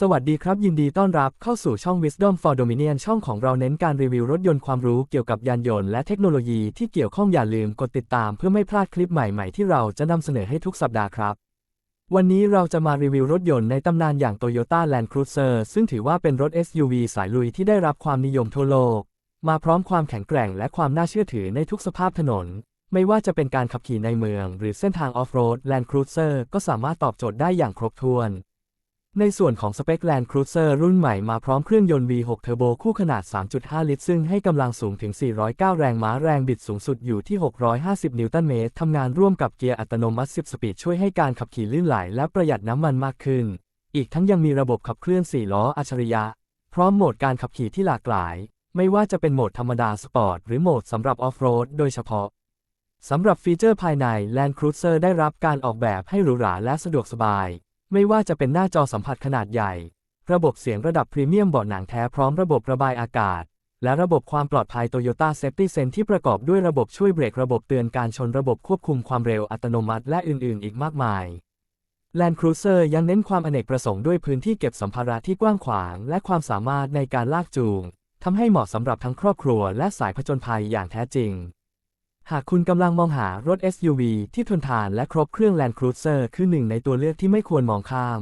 สวัสดีครับ ยินดีต้อนรับเข้าสู่ช่อง Wisdom for Dominion ช่องของเราเน้นการรีวิวรถยนต์ความรู้เกี่ยวกับยานยนต์และเทคโนโลยีที่เกี่ยวข้องอย่าลืมกดติดตามเพื่อไม่พลาดคลิปใหม่ๆ ที่เราจะนำเสนอให้ทุกสัปดาห์ครับ วันนี้เราจะมารีวิวรถยนต์ในตำนานอย่าง Toyota Land Cruiser ซึ่งถือว่าเป็นรถ SUV สายลุยที่ได้รับความนิยมทั่วโลก มาพร้อมความแข็งแกร่งและความน่าเชื่อถือในทุกสภาพถนน ไม่ว่าจะเป็นการขับขี่ในเมือง หรือเส้นทางออฟโรด Land Cruiser ก็สามารถตอบโจทย์ได้อย่างครบถ้วน ในส่วนของสเปค Land Cruiser รุ่นใหม่มาพร้อมเครื่องยนต์ V6 Turbo คู่ขนาด 3.5 ลิตร ซึ่งให้กำลังสูงถึง 409 แรงม้าแรงบิดสูงสุดอยู่ที่ 650 นิวตันเมตร ทำงานร่วมกับเกียร์อัตโนมัติ 10 สปีด ช่วยให้การขับขี่ลื่นไหลและประหยัดน้ำมันมากขึ้น อีกทั้งยังมีระบบขับเคลื่อน 4 ล้ออัจฉริยะ พร้อมโหมดการขับขี่ที่หลากหลาย ไม่ว่าจะเป็นโหมดธรรมดาสปอร์ตหรือโหมดสำหรับออฟโรดโดยเฉพาะสำหรับฟีเจอร์ภายใน Land Cruiser ได้รับการออกแบบให้หรูหราและสะดวกสบาย ไม่ว่าจะเป็นหน้าจอสัมผัสขนาดใหญ่ ระบบเสียงระดับพรีเมียมเบาะหนังแท้พร้อมระบบระบายอากาศ และระบบความปลอดภัย Toyota Safety Sense ที่ประกอบด้วยระบบช่วยเบรกระบบเตือนการชนระบบควบคุมความเร็วอัตโนมัติและอื่นๆ อีกมากมาย Land Cruiser ยังเน้นความอเนกประสงค์ด้วยพื้นที่เก็บสัมภาระที่กว้างขวาง และความสามารถในการลากจูงทำให้เหมาะสำหรับทั้งครอบครัวและสายผจญภัยอย่างแท้จริง หากคุณกำลังมองหารถ SUV ที่ทนทานและครบเครื่อง Land Cruiser คือหนึ่งในตัวเลือกที่ไม่ควรมองข้าม